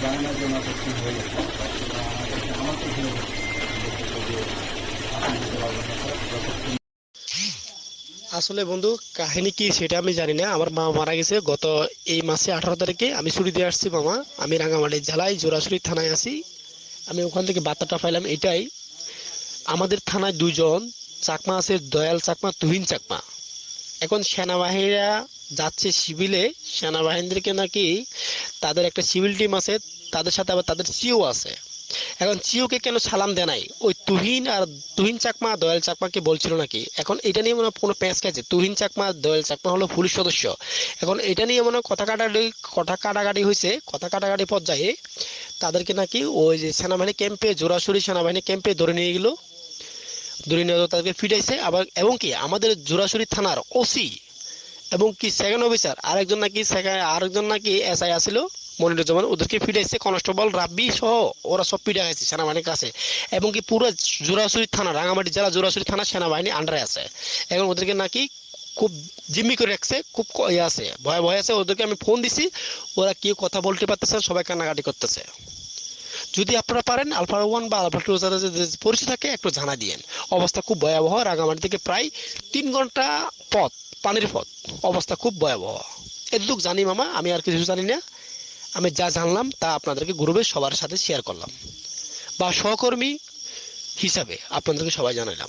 জানে না যে ওনাদের কি হয়ে গেছে আমার কি হয়ে গেছে আসলে বন্ধু, কাহিনী কি সেটা আমি জানি না। আমার মা মারা গেছে গত এই মাসে আঠারো তারিখে। আমি ছুটি দিয়ে আসছি মামা। আমি রাঙামাটি জেলায় জোড়াছড়ি থানায় আছি। আমি ওখান থেকে বার্তাটা পাইলাম এটাই, আমাদের থানায় দুজন, চাকমা আছে দয়াল চাকমা, তুহিন চাকমা। এখন সেনাবাহিনীরা যাচ্ছে সিভিলে। সেনাবাহিনীদেরকে নাকি তাদের একটা সিভিল টিম আছে, তাদের সাথে আবার তাদের সিও আছে। এখন চিওকে কেন সালাম দেয় নাই? ওই তুহিন আর তুহিন চাকমা, দয়াল চাকমাকে বলছিল নাকি? এখন এটা নিয়ে মনে কোনো প্যাঁচ গেছে তুহিন চাকমা, দয়াল চাকমা হলো পুলিশ সদস্য। এখন এটা নিয়ে মনে কথা কাটাকাটি কথা কাটাকাটি হয়েছে। কথা কাটাকাটি পর্যায়ে তাদেরকে নাকি ওই যে সেনাবাহিনী ক্যাম্পে জোরাসুরি সেনাবাহিনী ক্যাম্পে ধরে নিয়ে গেল। ধরে নিয়ে তাদেরকে ফিটাইছে আবার এবং কি, আমাদের জোরাসুরি থানার ওসি এবং কি সেকেন্ড অফিসার আরেকজন নাকি আরেকজন নাকি এসআই আসিল মনিরুজ্জামান ওদেরকে ফিটাইছে কনস্টেবল রাব্বি সহ, ওরা সব পিঠে গেছে সেনাবাহিনীর কাছে। এবং কি পুরো জোরাসুরি থানা রাঙামাটি জেলা জোরাসুরি থানা সেনাবাহিনী আন্ডারে আছে। এখন ওদেরকে নাকি খুব জিম্মি করে রাখছে, খুব ইয়ে আছে, ভয় ভয় আছে, ওদেরকে আমি ফোন দিছি, ওরা কেউ কথা বলতে পারতেছে সবাই কান্নাকাটি করতেছে। যদি আপনারা পারেন, আলফা ওয়ান বা আলফা টু যারা পরিচিত থাকে একটু জানা দিয়েন। অবস্থা খুব ভয়াবহ, রাঙামাটি থেকে প্রায় তিন ঘণ্টা পথ, পানির পথ। অবস্থা খুব ভয়াবহ। এতটুক জানি মামা, আমি আর কিছু জানি না। আমি যা জানলাম তা আপনাদেরকে গ্রুপে সবার সাথে শেয়ার করলাম। বা সহকর্মী হিসাবে আপনাদেরকে সবাই জানালাম